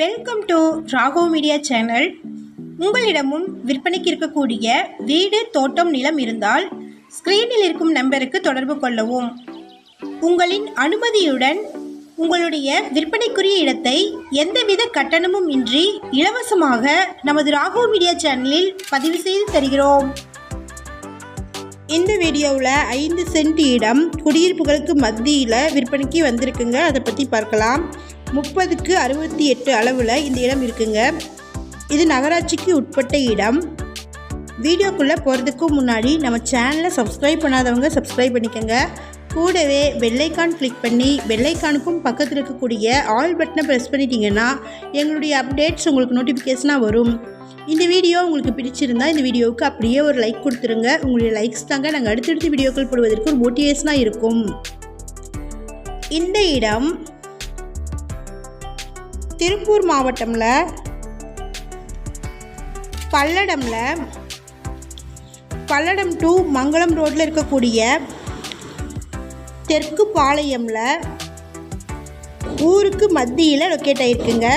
Welcome to Rago media channel உங்களிடமும் விற்பனைக்கு இருக்கக்கூடிய வீடு தோட்டம் நிலம் இருந்தால் ஸ்க்ரீனில் இருக்கும் நம்பருக்கு தொடர்பு கொள்ளவும். உங்களின் அனுமதியுடன் உங்களுடைய விற்பனைக்குரிய இடத்தை எந்தவித கட்டணமும் இன்றி இலவசமாக நமது ராகோ மீடியா சேனலில் பதிவு செய்து தருகிறோம். இந்த வீடியோவில் ஐந்து சென்ட் இடம் குடியிருப்புகளுக்கு மத்தியில் விற்பனைக்கு வந்திருக்குங்க. அதை பற்றி பார்க்கலாம். முப்பதுக்கு அறுபத்தி எட்டு அளவில் இந்த இடம் இருக்குங்க. இது நகராட்சிக்கு உட்பட்ட இடம். வீடியோக்குள்ளே போகிறதுக்கு முன்னாடி நம்ம சேனலை சப்ஸ்கிரைப் பண்ணாதவங்க சப்ஸ்கிரைப் பண்ணிக்கோங்க. கூடவே வெள்ளைக்கான் கிளிக் பண்ணி வெள்ளைக்கானுக்கும் பக்கத்தில் இருக்கக்கூடிய ஆல் பட்டனை ப்ரெஸ் பண்ணிட்டீங்கன்னா எங்களுடைய அப்டேட்ஸ் உங்களுக்கு நோட்டிஃபிகேஷனாக வரும். இந்த வீடியோ உங்களுக்கு பிடிச்சிருந்தா இந்த வீடியோவுக்கு அப்படியே ஒரு லைக் கொடுத்துருங்க. உங்களுடைய லைக்ஸ் தாங்க நாங்கள் அடுத்தடுத்த வீடியோக்கள் போடுவதற்கு ஒரு மோட்டிவேஷனாக இருக்கும். இந்த இடம் திருப்பூர் மாவட்டம்ல பல்லடம்ல பல்லடம் டு மங்களம் ரோட்டில் இருக்கக்கூடிய தெற்கு பாளையம்ல ஊருக்கு மத்தியில் லொக்கேட் ஆகிருக்குங்க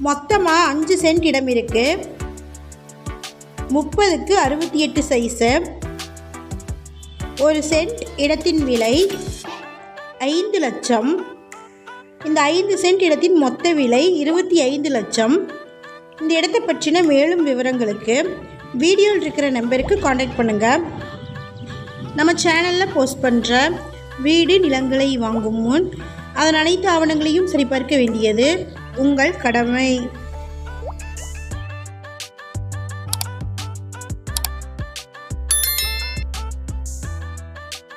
மொத்தமாக அஞ்சு சென்ட் இடம் இருக்குது முப்பதுக்கு அறுபத்தி எட்டு சைஸு ஒரு சென்ட் இடத்தின் விலை ஐந்து லட்சம். இந்த ஐந்து சென்ட் இடத்தின் மொத்த விலை இருபத்தி ஐந்து லட்சம். இந்த இடத்தை பற்றின மேலும் விவரங்களுக்கு வீடியோவில் இருக்கிற நம்பருக்கு காண்டாக்ட் பண்ணுங்கள் நம்ம சேனலில் போஸ்ட் பண்ணுற வீடு நிலங்களை வாங்கும் முன் அதன் அனைத்து ஆவணங்களையும் சரிபார்க்க வேண்டியது உங்கள் கடமை.